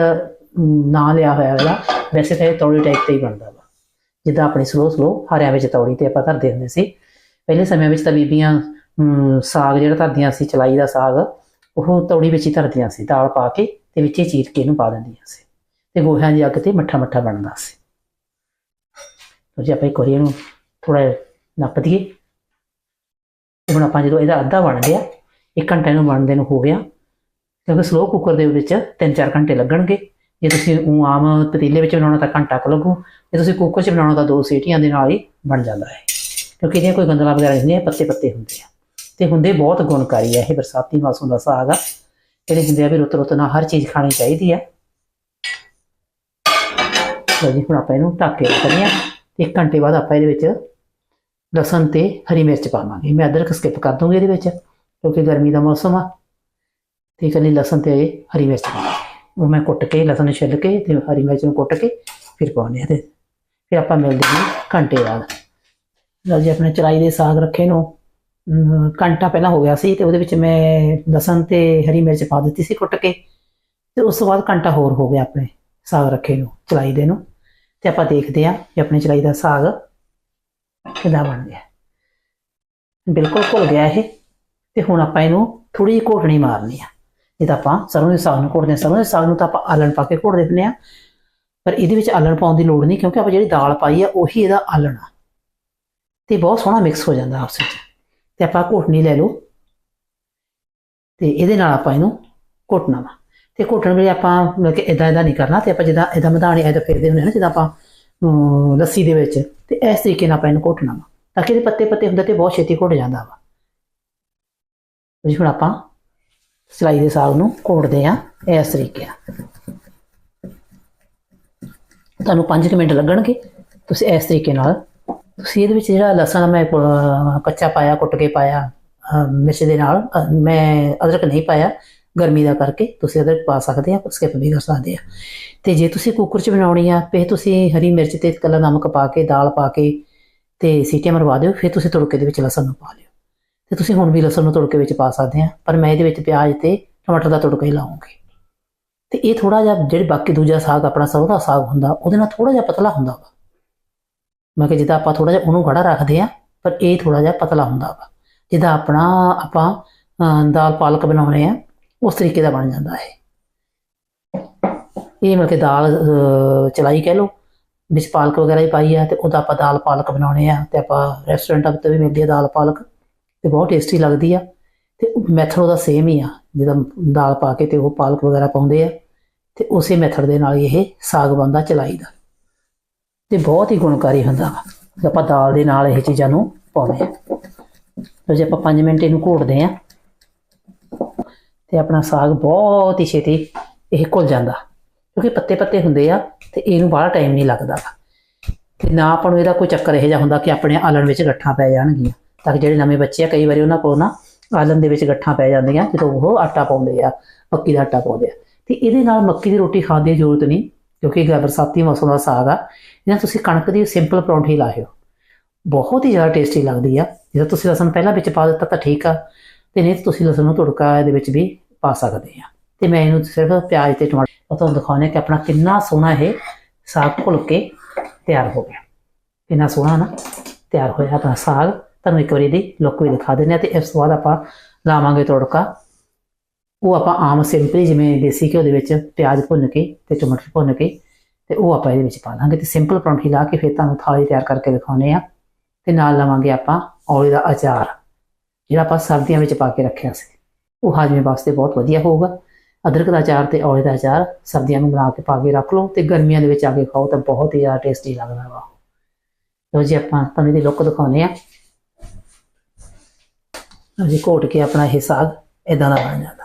ਨਾ ਲਿਆ ਹੋਇਆ ਹੈਗਾ ਵੈਸੇ ਤਾਂ ਇਹ ਤੌੜੀ ਟਾਈਪ ਤੇ ਹੀ ਬਣਦਾ ਵਾ। ਜਿੱਦਾਂ ਆਪਣੀ ਸਲੋ ਸਲੋ ਹਰਿਆਂ ਵਿੱਚ ਤੌੜੀ ਤੇ ਆਪਾਂ ਧਰਦੇ ਹੁੰਦੇ ਸੀ। ਪਹਿਲੇ ਸਮੇਂ ਵਿੱਚ ਤਾਂ ਬੀਬੀਆਂ ਸਾਗ ਜਿਹੜਾ ਧਰਦੀਆਂ ਸੀ, ਚਲਾਈ ਦਾ ਸਾਗ, ਉਹ ਤੌੜੀ ਵਿੱਚ ਹੀ ਧਰਦੀਆਂ ਸੀ, ਦਾਲ ਪਾ ਕੇ ਤੇ ਵਿੱਚ ਹੀ ਚੀਰ ਕੇ ਇਹਨੂੰ ਪਾ ਦਿੰਦੀਆਂ ਸੀ। ਤੇ ਗੋਹਿਆਂ ਦੀ ਅੱਗ ਤੇ ਮੱਠਾ ਮੱਠਾ ਬਣਦਾ ਸੀ। ਤੋ ਜੇ, ਆਪਾਂ ਇੱਕ ਵਾਰੀ ਇਹਨੂੰ ਥੋੜਾ ਨੱਪ ਦਈਏ ਤੇ ਹੁਣ ਆਪਾਂ ਜਦੋਂ ਇਹਦਾ ਅੱਧਾ ਬਣ ਗਿਆ ਇੱਕ ਘੰਟੇ ਨੂੰ ਬਣਦੇ ਨੂੰ ਹੋ ਗਿਆ ਕਿਉਂਕਿ ਸਲੋ ਕੁੱਕਰ ਦੇ ਵਿੱਚ 3-4 ਘੰਟੇ ਲੱਗਣਗੇ। ਜੇ ਤੁਸੀਂ ਉਹ ਆਮ ਪਤੀਲੇ ਵਿੱਚ ਬਣਾਉਣਾ ਤਾਂ ਘੰਟਾ ਕੁ ਲੱਗੂ ਜੇ ਤੁਸੀਂ ਕੁੱਕਰ 'ਚ ਬਣਾਉਣਾ ਤਾਂ ਦੋ ਸੀਟੀਆਂ ਦੇ ਨਾਲ ਹੀ ਬਣ ਜਾਂਦਾ ਹੈ। ਕਿਉਂਕਿ ਇਹਦੀਆਂ ਕੋਈ ਗੰਦਲਾ ਵਗੈਰਾ ਨਹੀਂ ਹੁੰਦੀਆਂ, ਪੱਤੇ ਪੱਤੇ ਹੁੰਦੇ ਆ। ਤੇ ਹੁੰਦੇ ਬਹੁਤ ਗੁਣਕਾਰੀ ਹੈ ਇਹ ਬਰਸਾਤੀ ਮੌਸਮ ਦਾ ਸਾਗ ਆ। ਇਹਦੇ ਹੁੰਦੇ ਆ ਵੀ ਰੁੱਤ ਰੁੱਤ ਨਾਲ ਹਰ ਚੀਜ਼ ਖਾਣੀ ਚਾਹੀਦੀ ਆ। ਲਓ ਜੀ ਹੁਣ ਆਪਾਂ ਇਹਨੂੰ ਢੱਕ ਕੇ ਰੱਖਦੇ ਆ ਤੇ ਇੱਕ ਘੰਟੇ ਬਾਅਦ ਆਪਾਂ ਇਹਦੇ ਵਿੱਚ ਲਸਣ ਤੇ ਹਰੀ ਮਿਰਚ ਪਾਵਾਂਗੇ। ਮੈਂ ਅਦਰਕ ਸਕਿਪ ਕਰ ਦੂੰਗੀ ਇਹਦੇ ਵਿੱਚ, ਕਿਉਂਕਿ ਗਰਮੀ ਦਾ ਮੌਸਮ ਆ। ਤੇ ਇਕੱਲੀ ਲਸਣ ਤੇ ਹਰੀ ਮਿਰਚ ਪਾਵਾਂਗੇ। ਉਹ ਮੈਂ ਕੁੱਟ ਕੇ, ਲਸਣ ਨੂੰ ਛਿੱਲ ਕੇ ਤੇ ਹਰੀ ਮਿਰਚ ਨੂੰ ਕੁੱਟ ਕੇ ਫਿਰ ਪਾਉਂਦੇ ਆ ਤੇ ਫਿਰ ਆਪਾਂ ਮਿਲਦੇ ਹਾਂ ਘੰਟੇ ਬਾਅਦ। ਲਓ ਜੀ, ਆਪਣੇ ਚਰਾਈ ਦੇ ਸਾਗ ਰੱਖੇ ਨੂੰ। ਘੰਟਾ ਪਹਿਲਾਂ ਹੋ ਗਿਆ ਸੀ ਤੇ ਉਹਦੇ ਵਿੱਚ ਮੈਂ ਲਸਣ ਤੇ ਹਰੀ ਮਿਰਚ ਪਾ ਦਿੱਤੀ ਸੀ ਕੁੱਟ ਕੇ। ਤੇ ਉਸ ਤੋਂ ਬਾਅਦ ਘੰਟਾ ਹੋਰ ਹੋ ਗਿਆ ਆਪਣੇ ਸਾਗ ਰੱਖੇ ਨੂੰ ਚਲਾਈ ਦੇ ਨੂੰ। ਤੇ ਆਪਾਂ ਦੇਖਦੇ ਹਾਂ ਕਿ ਆਪਣੇ ਚਲਾਈ ਦਾ ਸਾਗ ਕਿੱਦਾਂ ਬਣ ਗਿਆ। ਬਿਲਕੁਲ ਘੁਲ ਗਿਆ ਇਹ। ਤੇ ਹੁਣ ਆਪਾਂ ਇਹਨੂੰ ਥੋੜੀ ਜਿਹੀ ਘੋਟਣੀ ਮਾਰਨੀ ਆ। ਜਿੱਦਾਂ ਆਪਾਂ ਸਰੋਂ ਦੇ ਸਾਗ ਨੂੰ ਘੋਟਦੇ ਹਾਂ। ਸਰੋਂ ਦੇ ਸਾਗ ਨੂੰ ਤਾਂ ਆਪਾਂ ਆਲਣ ਪਾ ਕੇ ਘੋਟ ਦਿੰਦੇ ਆ ਪਰ ਇਹਦੇ ਵਿੱਚ ਆਲਣ ਪਾਉਣ ਦੀ ਲੋੜ ਨਹੀਂ ਕਿਉਂਕਿ ਆਪਾਂ ਜਿਹੜੀ ਦਾਲ ਪਾਈ ਆ ਉਹੀ ਇਹਦਾ ਆਲਣ ਆ। ਤੇ ਬਹੁਤ ਸੋਹਣਾ ਮਿਕਸ ਹੋ ਜਾਂਦਾ ਆਪਸ ਵਿੱਚ। ਤੇ ਆਪਾਂ ਘੋਟਣੀ ਲੈ ਲਓ। ਤੇ ਇਹਦੇ ਨਾਲ ਆਪਾਂ ਇਹਨੂੰ ਘੋਟਣਾ ਵਾ। ਤੇ ਘੋਟਣ ਵੇਲੇ ਆਪਾਂ ਮਤਲਬ ਕਿ ਇਦਾਂ ਇਦਾਂ ਨਹੀਂ ਕਰਨਾ। ਤੇ ਆਪਾਂ ਜਿੱਦਾਂ ਇਦਾਂ ਮਧਾਣੀ ਇਦਾਂ ਫੇਰਦੇ ਹੁੰਦੇ ਹਾਂ ਨਾ ਜਿੱਦਾਂ ਆਪਾਂ ਅਮ, ਲੱਸੀ ਦੇ ਵਿੱਚ ਤੇ ਇਸ ਤਰੀਕੇ ਨਾਲ ਆਪਾਂ ਇਹਨੂੰ ਘੋਟਣਾ ਵਾ। ਤਾਂ ਕਿ ਇਹਦੇ ਪੱਤੇ ਪੱਤੇ ਹੁੰਦੇ ਤੇ ਬਹੁਤ ਛੇਤੀ ਘੁੱਟ ਜਾਂਦਾ ਵਾ। ਜੀ ਹੁਣ ਆਪਾਂ ਸਿਲਾਈ ਦੇ ਸਾਗ ਨੂੰ ਘੋਟਦੇ ਆ ਇਸ ਤਰੀਕੇ ਨਾਲ। ਤੁਹਾਨੂੰ 5 ਮਿੰਟ ਲੱਗਣਗੇ। ਤੁਸੀਂ ਇਸ ਤਰੀਕੇ ਨਾਲ ਤੁਸੀਂ ਇਹਦੇ ਵਿੱਚ ਜਿਹੜਾ ਲਸਣ ਮੈਂ ਕੱਚਾ ਪਾਇਆ ਕੁੱਟ ਕੇ ਪਾਇਆ ਅਹ, ਮਿਰਚ ਦੇ ਨਾਲ ਮੈਂ ਅਦਰਕ ਨਹੀਂ ਪਾਇਆ। ਗਰਮੀ ਦਾ ਕਰਕੇ ਤੁਸੀਂ ਉਹਦੇ ਪਾ ਸਕਦੇ ਆ ਸਕਿਪ ਵੀ ਕਰ ਸਕਦੇ ਆ। ਤੇ ਜੇ ਤੁਸੀਂ ਕੁੱਕਰ 'ਚ ਬਣਾਉਣੀ ਆ, ਫਿਰ ਤੁਸੀਂ ਹਰੀ ਮਿਰਚ ਤੇ ਕੱਲਾ ਨਮਕ ਪਾ ਕੇ, ਦਾਲ ਪਾ ਕੇ ਤੇ ਸੀਟੀਆਂ ਮਰਵਾ ਦਿਓ, ਫਿਰ ਤੁਸੀਂ ਤੜਕੇ ਦੇ ਵਿੱਚ ਲਸਣ ਨੂੰ ਪਾ ਲਿਓ। ਤੇ ਤੁਸੀਂ ਹੁਣ ਵੀ ਲਸਣ ਨੂੰ ਤੜਕੇ ਵਿੱਚ ਪਾ ਸਕਦੇ ਆ, ਪਰ ਮੈਂ ਇਹਦੇ ਵਿੱਚ ਪਿਆਜ਼ ਤੇ ਟਮਾਟਰ ਦਾ ਤੜਕਾ ਹੀ ਲਾਉਂਗੀ ਤੇ ਇਹ ਥੋੜਾ ਜਿਹਾ ਜਿਹੜੇ ਬਾਕੀ ਦੂਜਾ ਸਾਗ ਆਪਣਾ ਸਰੋਂ ਦਾ ਸਾਗ ਹੁੰਦਾ, ਉਹਦੇ ਨਾਲ ਥੋੜਾ ਜਿਹਾ ਪਤਲਾ ਹੁੰਦਾ ਵਾ। ਮੈਂ ਕਿ ਜਿੱਦਾਂ ਆਪਾਂ ਥੋੜਾ ਜਿਹਾ ਉਹਨੂੰ ਗੜਾ ਰੱਖਦੇ ਆ, ਪਰ ਇਹ ਥੋੜਾ ਜਿਹਾ ਪਤਲਾ ਹੁੰਦਾ ਵਾ। ਜਿੱਦਾਂ ਆਪਣਾ ਆਪਾਂ ਦਾਲ ਪਾਲਕ ਬਣਾਉਣੇ ਆ ਉਸ ਤਰੀਕੇ ਦਾ ਬਣ ਜਾਂਦਾ ਹੈ ਇਹ ਮਤਲਬ ਕਿ ਦਾਲ ਚਲਾਈ ਕਹਿ ਲਓ, ਵਿੱਚ ਪਾਲਕ ਵਗੈਰਾ ਹੀ ਪਾਈ ਆ ਤੇ ਉਹਦਾ ਆਪਾਂ ਦਾਲ ਪਾਲਕ ਬਣਾਉਣੇ ਆ ਤੇ ਆਪਾਂ ਰੈਸਟੋਰੈਂਟਾਂ ਵਿੱਚ ਵੀ ਮਿਲਦੀ ਆ ਦਾਲ ਪਾਲਕ ਤੇ ਬਹੁਤ ਟੇਸਟੀ ਲੱਗਦੀ ਆ ਤੇ ਮੈਥਡ ਉਹਦਾ ਸੇਮ ਹੀ ਆ। ਜਿੱਦਾਂ ਦਾਲ ਪਾ ਕੇ ਤੇ ਉਹ ਪਾਲਕ ਵਗੈਰਾ ਪਾਉਂਦੇ ਆ ਤੇ ਉਸੇ ਮੈਥਡ ਦੇ ਨਾਲ ਹੀ ਇਹ ਸਾਗ ਬਣਦਾ ਚਲਾਈ ਦਾ ਤੇ ਬਹੁਤ ਹੀ ਗੁਣਕਾਰੀ ਹੁੰਦਾ ਵਾ। ਆਪਾਂ ਦਾਲ ਦੇ ਨਾਲ ਇਹ ਚੀਜ਼ਾਂ ਨੂੰ ਪਾਉਂਦੇ ਆ। ਤੇ ਜੇ, ਆਪਾਂ 5 ਮਿੰਟ ਇਹਨੂੰ ਘੋਟਦੇ ਆ। ਤੇ ਆਪਣਾ ਸਾਗ ਬਹੁਤ ਹੀ ਛੇਤੀ ਇਹ ਘੁਲ ਜਾਂਦਾ। ਕਿਉਂਕਿ ਪੱਤੇ ਪੱਤੇ ਹੁੰਦੇ ਆ ਤੇ ਇਹਨੂੰ ਬੜਾ ਟਾਈਮ ਨਹੀਂ ਲੱਗਦਾ। ਗਾ। ਤੇ ਨਾ ਆਪਾਂ ਨੂੰ ਇਹਦਾ ਕੋਈ ਚੱਕਰ ਇਹ ਜਿਹਾ ਹੁੰਦਾ ਕਿ ਆਪਣੇ ਆਲਣ ਵਿੱਚ ਗੱਠਾਂ ਪੈ ਜਾਣਗੀਆਂ। ਤਾਂ ਕਿ ਜਿਹੜੇ ਨਵੇਂ ਬੱਚੇ ਆ, ਕਈ ਵਾਰੀ ਉਹਨਾਂ ਕੋਲ ਨਾ ਆਲਣ ਦੇ ਵਿੱਚ ਗੱਠਾਂ ਪੈ ਜਾਂਦੀਆਂ, ਜਦੋਂ ਉਹ ਆਟਾ ਪਾਉਂਦੇ ਆ, ਮੱਕੀ ਦਾ ਆਟਾ ਪਾਉਂਦੇ ਆ। ਤੇ ਇਹਦੇ ਨਾਲ ਮੱਕੀ ਦੀ ਰੋਟੀ ਖਾਣ ਦੀ ਜ਼ਰੂਰਤ ਨਹੀਂ, ਕਿਉਂਕਿ ਬਰਸਾਤੀ ਮੌਸਮ ਦਾ ਸਾਗ ਆ। ਇਹਨਾਂ ਤੁਸੀਂ ਕਣਕ ਦੀ ਸਿੰਪਲ ਪਰੌਂਠੀ ਲਾਇਓ। ਬਹੁਤ ਹੀ ਜ਼ਿਆਦਾ ਟੇਸਟੀ ਲੱਗਦੀ ਆ। ਜੇ ਤੁਸੀਂ ਲਸਣ ਪਹਿਲਾਂ ਵਿੱਚ ਪਾ ਦਿੱਤਾ ਤਾਂ ਠੀਕ ਆ, ਤੇ ਨਹੀਂ ਤੁਸੀਂ ਲਸਣ ਨੂੰ ਤੁੜਕਾ ਇਹਦੇ ਵਿੱਚ ਵੀ ਪਾ ਸਕਦੇ ਆ ਤੇ ਮੈਂ ਇਹਨੂੰ ਸਿਰਫ ਪਿਆਜ਼ ਤੇ ਟਮਾਟਰ ਉਹ ਤੁਹਾਨੂੰ ਦਿਖਾਉਣੇ ਕਿ ਆਪਣਾ ਕਿੰਨਾ ਸੋਹਣਾ ਇਹ ਸਾਗ ਘੁਲ ਕੇ ਤਿਆਰ ਹੋ ਗਿਆ। ਕਿੰਨਾ ਸੋਹਣਾ ਨਾ, ਤਿਆਰ ਹੋਇਆ ਆਪਣਾ ਸਾਗ। ਤੁਹਾਨੂੰ ਇੱਕ ਵਾਰੀ ਦੀ ਲੁੱਕ ਵੀ ਦਿਖਾ ਦਿੰਦੇ ਆ ਤੇ ਇਸ ਤੋਂ ਬਾਅਦ ਆਪਾਂ ਲਾਵਾਂਗੇ ਤੜਕਾ। ਉਹ ਆਪਾਂ ਆਮ ਸਿੰਪਲੀ ਜਿਵੇਂ ਦੇਸੀ ਘਿਓ ਦੇ ਵਿੱਚ ਪਿਆਜ਼ ਭੁੰਨ ਕੇ ਤੇ ਟਮਾਟਰ ਭੁੰਨ ਕੇ ਤੇ ਉਹ ਆਪਾਂ ਇਹਦੇ ਵਿੱਚ ਪਾ ਦਾਂਗੇ ਤੇ ਸਿੰਪਲ ਪਰੌਂਠੀ ਲਾ ਕੇ ਫਿਰ ਤੁਹਾਨੂੰ ਥਾਲੀ ਤਿਆਰ ਕਰਕੇ ਦਿਖਾਉਨੇ ਆ ਤੇ ਨਾਲ ਲਵਾਂਗੇ ਆਪਾਂ ਔਲੇ ਦਾ ਅਚਾਰ, ਜਿਹੜਾ ਆਪਾਂ ਸਰਦੀਆਂ ਵਿੱਚ ਪਾ ਕੇ ਰੱਖਿਆ ਸੀ। ਉਹ ਹਾਜ਼ਮੇ ਵਾਸਤੇ ਬਹੁਤ ਵਧੀਆ ਹੋਊਗਾ। ਅਦਰਕ ਦਾ ਅਚਾਰ ਤੇ ਔਲੇ ਦਾ ਅਚਾਰ ਸਬਜ਼ੀਆਂ ਨੂੰ ਬਣਾ ਕੇ ਪਾ ਕੇ ਰੱਖ ਲਓ ਤੇ ਗਰਮੀਆਂ ਦੇ ਵਿੱਚ ਆ ਕੇ ਖਾਓ ਤਾਂ ਬਹੁਤ ਹੀ ਜ਼ਿਆਦਾ ਟੇਸਟੀ ਲੱਗਦਾ ਵਾ। ਲੋ ਜੀ ਆਪਾਂ ਤੁਹਾਨੂੰ ਇਹਦੀ ਲੁੱਕ ਦਿਖਾਉਨੇ ਆ ਲਓ ਜੀ ਘੋਟ ਕੇ ਆਪਣਾ ਇਹ ਸਾਗ ਇਦਾਂ ਦਾ ਬਣ ਜਾਂਦਾ।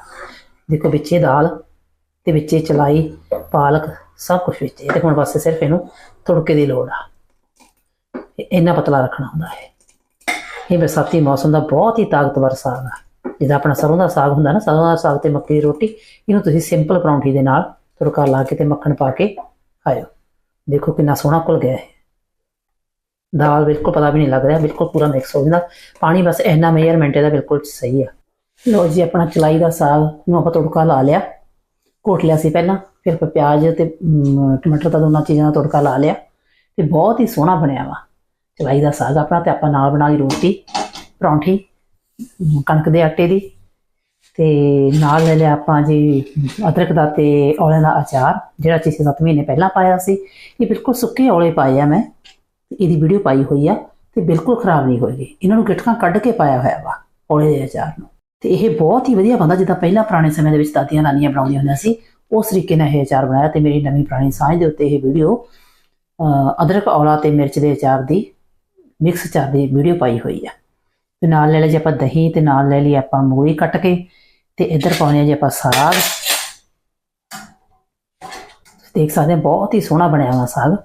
ਦੇਖੋ ਵਿੱਚੇ ਦਾਲ ਤੇ ਵਿੱਚੇ ਚਲਾਈ, ਪਾਲਕ ਸਭ ਕੁਝ ਵਿੱਚ ਹੈ ਤੇ ਹੁਣ ਬਸ ਸਿਰਫ ਇਹਨੂੰ ਤੁੜਕੇ ਦੀ ਲੋੜ ਆ। ਇੰਨਾ ਪਤਲਾ ਰੱਖਣਾ ਹੁੰਦਾ ਹੈ ਇਹ ਬਰਸਾਤੀ ਮੌਸਮ ਦਾ ਬਹੁਤ ਹੀ ਤਾਕਤਵਰ ਸਾਗ ਆ। ਜਿਹਦਾ ਆਪਣਾ ਸਰੋਂ ਦਾ ਸਾਗ ਹੁੰਦਾ ਨਾ, ਸਰੋਂ ਦਾ ਸਾਗ ਤੇ ਮੱਕੀ ਦੀ ਰੋਟੀ, ਇਹਨੂੰ ਤੁਸੀਂ ਸਿੰਪਲ ਪਰੌਂਠੀ ਦੇ ਨਾਲ ਤੜਕਾ ਲਾ ਕੇ ਤੇ ਮੱਖਣ ਪਾ ਕੇ ਖਾਓ ਦੇਖੋ ਕਿੰਨਾ ਸੋਹਣਾ ਘੁਲ ਗਿਆ ਹੈ ਦਾਲ ਬਿਲਕੁਲ ਪਤਾ ਵੀ ਨਹੀਂ ਲੱਗ ਰਿਹਾ, ਬਿਲਕੁਲ ਪੂਰਾ ਮਿਕਸ ਹੋ ਜਾਂਦਾ। ਪਾਣੀ ਬਸ ਇੰਨਾ ਮੇਜਰਮੈਂਟ ਇਹਦਾ ਬਿਲਕੁਲ ਸਹੀ ਆ। ਲੋ ਜੀ, ਆਪਣਾ ਚਲਾਈ ਦਾ ਸਾਗ ਨੂੰ ਆਪਾਂ ਤੜਕਾ ਲਾ ਲਿਆ। ਘੋਟ ਲਿਆ ਸੀ ਪਹਿਲਾਂ, ਫਿਰ ਆਪਾਂ ਪਿਆਜ਼ ਤੇ ਟਮਾਟਰ ਦਾ ਦੋਨਾਂ ਚੀਜ਼ਾਂ ਦਾ ਤੜਕਾ ਲਾ ਲਿਆ। ਤੇ ਬਹੁਤ ਹੀ ਸੋਹਣਾ ਬਣਿਆ ਵਾ। ਚਲਾਈ ਦਾ ਸਾਗ ਆਪਣਾ ਤੇ ਆਪਾਂ ਨਾਲ ਬਣਾ ਲਈ ਰੋਟੀ, ਪਰੌਂਠੀ। ਕਣਕ ਦੇ ਆਟੇ ਦੀ ਤੇ ਨਾਲ ਲੈ ਲਿਆ ਆਪਾਂ ਜੀ ਅਦਰਕ ਦਾ ਤੇ ਔਲੇ ਦਾ ਅਚਾਰ, ਜਿਹੜਾ ਚੀਸ਼ੇ ਸੱਤ ਮਹੀਨੇ ਪਹਿਲਾਂ ਪਾਇਆ ਸੀ। ਇਹ ਬਿਲਕੁਲ ਸੁੱਕੇ ਔਲੇ ਪਾਏ ਆ ਮੈਂ ਇਹਦੀ ਵੀਡੀਓ ਪਾਈ ਹੋਈ ਆ ਤੇ ਬਿਲਕੁਲ ਖਰਾਬ ਨਹੀਂ ਹੋਏਗੀ। ਇਹਨਾਂ ਨੂੰ ਗਿਟਕਾਂ ਕੱਢ ਕੇ ਪਾਇਆ ਹੋਇਆ ਵਾ ਔਲੇ ਦੇ ਅਚਾਰ ਨੂੰ। ਤੇ ਇਹ ਬਹੁਤ ਹੀ ਵਧੀਆ ਬਣਦਾ ਜਿੱਦਾਂ ਪਹਿਲਾਂ ਪੁਰਾਣੇ ਸਮੇਂ ਦੇ ਵਿੱਚ ਦਾਦੀਆਂ ਨਾਨੀਆਂ ਬਣਾਉਂਦੀਆਂ ਹੁੰਦੀਆਂ ਸੀ, ਉਸ ਤਰੀਕੇ ਨਾਲ ਇਹ ਅਚਾਰ ਬਣਾਇਆ ਤੇ ਮੇਰੀ ਨਵੀਂ ਪੁਰਾਣੀ ਸਾਂਝ ਦੇ ਉੱਤੇ ਇਹ ਵੀਡੀਓ ਅਦਰਕ, ਔਲਾ ਤੇ ਮਿਰਚ ਦੇ ਅਚਾਰ ਦੀ ਮਿਕਸ ਚਾਰ ਦੀ ਵੀਡੀਓ ਪਾਈ ਹੋਈ ਆ। ਤੇ ਨਾਲ ਲੈ ਲਿਆ ਜੇ ਆਪਾਂ ਦਹੀਂ ਤੇ ਨਾਲ ਲੈ ਲਈ ਆਪਾਂ ਮੂਲੀ ਕੱਟ ਕੇ ਤੇ ਇੱਧਰ ਪਾਉਣੇ ਆ ਜੀ ਆਪਾਂ ਸਾਗ। ਦੇਖ ਸਕਦੇ ਹਾਂ ਬਹੁਤ ਹੀ ਸੋਹਣਾ ਬਣਿਆ ਹੋਇਆ ਸਾਗ।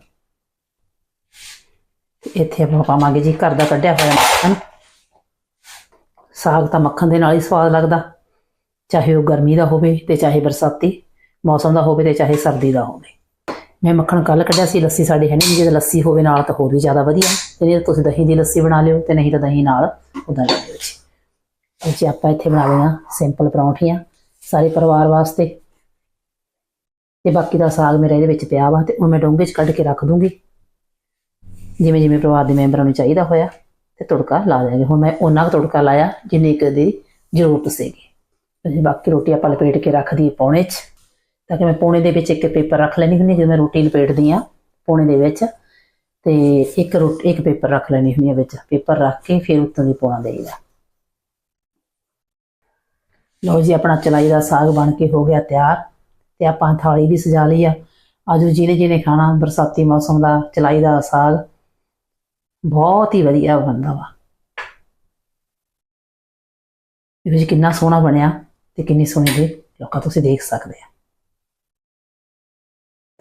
ਇੱਥੇ ਆਪਾਂ ਪਾਵਾਂਗੇ ਜੀ ਘਰ ਦਾ ਕੱਢਿਆ ਹੋਇਆ ਮੱਖਣ। ਸਾਗ ਤਾਂ ਮੱਖਣ ਦੇ ਨਾਲ ਹੀ ਸਵਾਦ ਲੱਗਦਾ। ਚਾਹੇ ਉਹ ਗਰਮੀ ਦਾ ਹੋਵੇ ਤੇ ਚਾਹੇ ਬਰਸਾਤੀ ਮੌਸਮ ਦਾ ਹੋਵੇ ਤੇ ਚਾਹੇ ਸਰਦੀ ਦਾ ਹੋਵੇ। ਮੈਂ ਮੱਖਣ ਕੱਲ ਕੱਢਿਆ ਸੀ, ਲੱਸੀ ਸਾਡੇ ਹੈ ਨਹੀਂ ਜੇ ਲੱਸੀ ਹੋਵੇ ਨਾਲ ਤਾਂ ਹੋਰ ਵੀ ਜ਼ਿਆਦਾ ਵਧੀਆ। ਤੇ ਤੁਸੀਂ ਦਹੀਂ ਦੀ ਲੱਸੀ ਬਣਾ ਲਿਓ ਤੇ ਨਹੀਂ ਤਾਂ ਦਹੀਂ ਨਾਲ ਉਦਾਂ ਲੈ ਲਿਓ ਜੀ। ਤੇ ਆਪਾਂ ਇੱਥੇ ਬਣਾ ਲਈਆਂ ਸਿੰਪਲ ਪਰੌਂਠੀਆਂ ਸਾਰੇ ਪਰਿਵਾਰ ਵਾਸਤੇ। ਤੇ ਬਾਕੀ ਦਾ ਸਾਗ ਮੇਰਾ ਇਹਦੇ ਵਿੱਚ ਪਿਆ ਵਾ ਤੇ ਉਹ ਮੈਂ ਡੋਂਗੇ 'ਚ ਕੱਢ ਕੇ ਰੱਖ ਦੂੰਗੀ। ਜਿਵੇਂ ਜਿਵੇਂ ਪਰਿਵਾਰ ਦੇ ਮੈਂਬਰਾਂ ਨੂੰ ਚਾਹੀਦਾ ਹੋਇਆ ਤੇ ਤੁੜਕਾ ਲਾ ਦਿਆਂਗੇ। ਹੁਣ ਮੈਂ ਉਹਨਾਂ ਕੁ ਤੁੜਕਾ ਲਾਇਆ ਜਿੰਨੀ ਕੁ ਦੀ ਜ਼ਰੂਰਤ ਸੀਗੀ। ਤੇ ਬਾਕੀ ਰੋਟੀ ਆਪਾਂ ਲਪੇਟ ਕੇ ਰੱਖ ਦਈਏ ਪੌਣੇ 'ਚ। ਤਾਂ ਕਿ ਮੈਂ ਪੌਣੇ ਦੇ ਵਿੱਚ ਇੱਕ ਪੇਪਰ ਰੱਖ ਲੈਣੀ ਹੁੰਦੀ ਜਦੋਂ ਮੈਂ ਰੋਟੀ ਲਪੇਟਦੀ ਆ ਪੌਣੇ ਦੇ ਵਿੱਚ। ਤੇ ਇੱਕ ਰੋਟੀ, ਇੱਕ ਪੇਪਰ ਰੱਖ ਲੈਣੀ ਹੁੰਦੀ ਆ ਵਿੱਚ। ਪੇਪਰ ਰੱਖ ਕੇ ਫਿਰ ਉੱਤੋਂ ਦੀ ਪੌਣਾ ਦੇਈਦਾ। ਲਓ ਜੀ, ਆਪਣਾ ਚਲਾਈ ਦਾ ਸਾਗ ਬਣ ਕੇ ਹੋ ਗਿਆ ਤਿਆਰ। ਤੇ ਆਪਾਂ ਥਾਲੀ ਵੀ ਸਜਾ ਲਈ ਆ। ਆਜੋ ਜਿਹਨੇ ਜਿਹਨੇ ਖਾਣਾ ਬਰਸਾਤੀ ਮੌਸਮ ਦਾ ਚਲਾਈ ਦਾ ਸਾਗ, ਬਹੁਤ ਹੀ ਵਧੀਆ ਬਣਦਾ ਵਾ। ਇਹ ਵਿੱਚ ਕਿੰਨਾ ਸੋਹਣਾ ਬਣਿਆ ਤੇ ਕਿੰਨੀ ਸੋਹਣੀ ਦੇ ਲੋਕਾਂ, ਤੁਸੀਂ ਦੇਖ ਸਕਦੇ ਆ।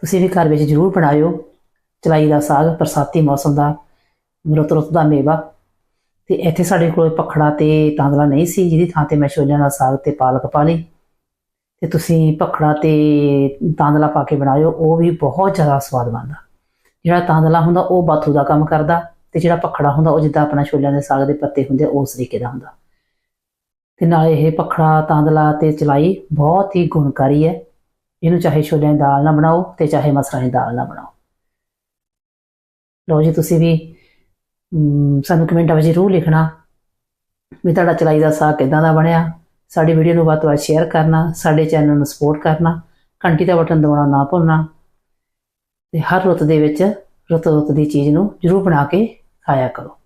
ਤੁਸੀਂ ਵੀ ਘਰ ਵਿੱਚ ਜ਼ਰੂਰ ਬਣਾਇਓ। ਚਲਾਈ ਦਾ ਸਾਗ ਬਰਸਾਤੀ ਮੌਸਮ ਦਾ ਰੁੱਤ ਰੁੱਤ ਦਾ ਮੇਵਾ। ਤੇ ਇੱਥੇ ਸਾਡੇ ਕੋਲ ਪਖੜਾ ਤੇ ਤਾਂਦਲਾ ਨਹੀਂ ਸੀ ਜਿਹਦੀ ਥਾਂ ਤੇ ਮੈਂ ਛੋਲਿਆਂ ਦਾ ਸਾਗ ਤੇ ਪਾਲਕ ਪਾ ਲਈ। ਤੇ ਤੁਸੀਂ ਪਖੜਾ ਤੇ ਤਾਂਦਲਾ ਪਾ ਕੇ ਬਣਾਇਓ ਉਹ ਵੀ ਬਹੁਤ ਜ਼ਿਆਦਾ ਸਵਾਦ ਬਣਦਾ। ਜਿਹੜਾ ਤਾਂਦਲਾ ਹੁੰਦਾ ਉਹ ਬਾਥੂ ਦਾ ਕੰਮ ਕਰਦਾ ਤੇ ਜਿਹੜਾ ਪਖੜਾ ਹੁੰਦਾ ਉਹ ਜਿੱਦਾਂ ਆਪਣਾ ਛੋਲਿਆਂ ਦੇ ਸਾਗ ਦੇ ਪੱਤੇ ਹੁੰਦੇ ਆ, ਉਸ ਤਰੀਕੇ ਦਾ ਹੁੰਦਾ। ਤੇ ਨਾਲ ਇਹ ਪਖੜਾ ਤਾਂਦਲਾ ਤੇ ਚਲਾਈ ਬਹੁਤ ਹੀ ਗੁਣਕਾਰੀ ਹੈ। ਇਹਨੂੰ ਚਾਹੇ ਛੋਲਿਆਂ ਦੀ ਦਾਲ ਨਾਲ ਬਣਾਓ ਤੇ ਚਾਹੇ ਮਸਰਾਂ ਦੀ ਦਾਲ ਨਾਲ ਬਣਾਓ। ਲਓ ਜੀ, ਤੁਸੀਂ ਵੀ ਸਾਨੂੰ ਕਮੈਂਟਾਂ ਵਿੱਚ ਜ਼ਰੂਰ ਲਿਖਣਾ ਵੀ ਤੁਹਾਡਾ ਚਲਾਈ ਦਾ ਸਾਗ ਕਿਦਾਂ ਦਾ ਬਣਿਆ। ਸਾਡੀ ਵੀਡੀਓ ਨੂੰ ਵੱਧ ਤੋਂ ਵੱਧ ਸ਼ੇਅਰ ਕਰਨਾ, ਸਾਡੇ ਚੈਨਲ ਨੂੰ ਸਪੋਰਟ ਕਰਨਾ, ਘੰਟੀ ਦਾ ਬਟਨ ਦਬਾਉਣਾ ਨਾ ਭੁੱਲਣਾ ਤੇ ਹਰ ਰੁੱਤ ਦੇ ਵਿੱਚ ਰੁੱਤ ਰੁੱਤ ਦੀ ਚੀਜ਼ ਨੂੰ ਜ਼ਰੂਰ ਬਣਾ ਕੇ ਖਾਇਆ ਕਰੋ।